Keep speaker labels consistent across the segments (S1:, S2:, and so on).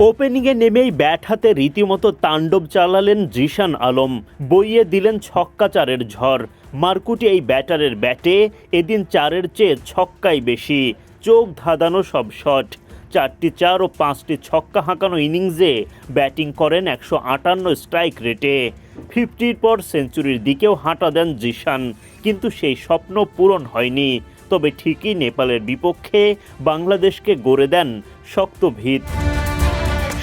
S1: ওপেনিংয়ে নেমেই ব্যাট হাতে রীতিমতো তাণ্ডব চালালেন জিশান আলম। বইয়ে দিলেন ছক্কা চারের ঝড়। মারকুটে এই ব্যাটারের ব্যাটে, এদিন চারের চেয়ে ছক্কাই বেশি। চোখ ধাঁধানো সব শট। চারটি চার ও পাঁচটি ছক্কা হাঁকানো ইনিংসে ব্যাটিং করেন একশো আটান্ন স্ট্রাইক রেটে। ফিফটির পর সেঞ্চুরির দিকেও হাঁটা দেন জিশান। কিন্তু সেই স্বপ্ন পূরণ হয়নি। তবে ঠিকই নেপালের বিপক্ষে বাংলাদেশকে গড়ে দেন শক্ত ভিত।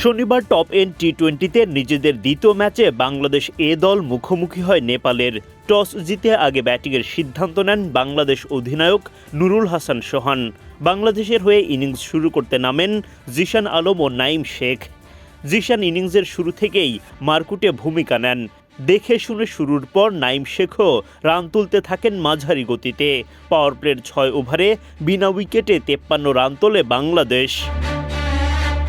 S1: শনিবার টপ এন টি টোয়েন্টিতে নিজেদের দ্বিতীয় ম্যাচে বাংলাদেশ এ দল মুখোমুখি হয় নেপালের। টস জিতে আগে ব্যাটিংয়ের সিদ্ধান্ত নেন বাংলাদেশ অধিনায়ক নুরুল হাসান সোহান। বাংলাদেশের হয়ে ইনিংস শুরু করতে নামেন জিশান আলম ও নাইম শেখ। জিশান ইনিংসের শুরু থেকেই মারকুটে ভূমিকা নেন। দেখে শুনে শুরুর পর নাইম শেখও রান তুলতে থাকেন মাঝারি গতিতে। পাওয়ার প্লের ছয় ওভারে বিনা উইকেটে তেপ্পান্ন রান তোলে বাংলাদেশ।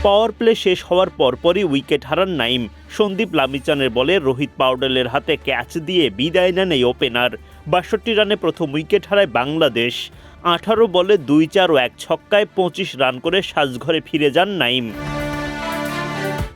S1: পাওয়ার প্লে শেষ হওয়ার পরপরই উইকেট হারান নাইম। সন্দীপ লামিচানের বলে রোহিত পাউডেলের হাতে ক্যাচ দিয়ে বিদায় নেন এই ওপেনার। বাষট্টি রানে প্রথম উইকেট হারায় বাংলাদেশ। আঠারো বলে দুই চার ও এক ছক্কায় পঁচিশ রান করে সাজঘরে ফিরে যান নাইম।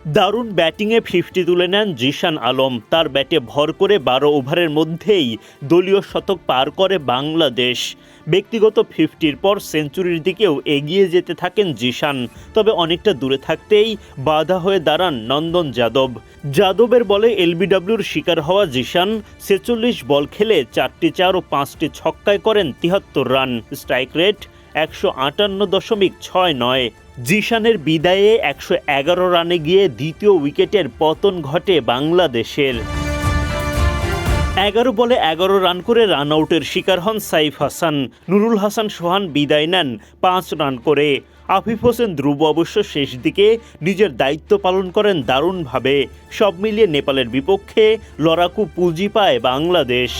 S1: দারুণ ব্যাটিংয়ে ফিফটি তুলে নেন জিশান আলম। তার ব্যাটে ভর করে বারো ওভারের মধ্যেই দলীয় শতক পার করে বাংলাদেশ। ব্যক্তিগত ফিফটির পর সেঞ্চুরির দিকেও এগিয়ে যেতে থাকেন জিশান। তবে অনেকটা দূরে থাকতেই বাধা হয়ে দাঁড়ান নন্দন যাদব। যাদবের বলে এলবিডব্লিউর শিকার হওয়া জিশান ছেচল্লিশ বল খেলে চারটি চার ও পাঁচটি ছক্কায় করেন তিহাত্তর রান। স্ট্রাইক রেট একশো আটান্ন দশমিক ছয় নয়। জিশানের বিদায়ে একশো এগারো রানে গিয়ে দ্বিতীয় উইকেটের পতন ঘটে বাংলাদেশের। এগারো বলে এগারো রান করে রান আউটের শিকার হন সাইফ হাসান। নুরুল হাসান সোহান বিদায় নেন পাঁচ রান করে। আফিফ হোসেন ধ্রুব অবশ্য শেষ দিকে নিজের দায়িত্ব পালন করেন দারুণভাবে। সব মিলিয়ে নেপালের বিপক্ষে লড়াকু পুঁজি পায় বাংলাদেশ।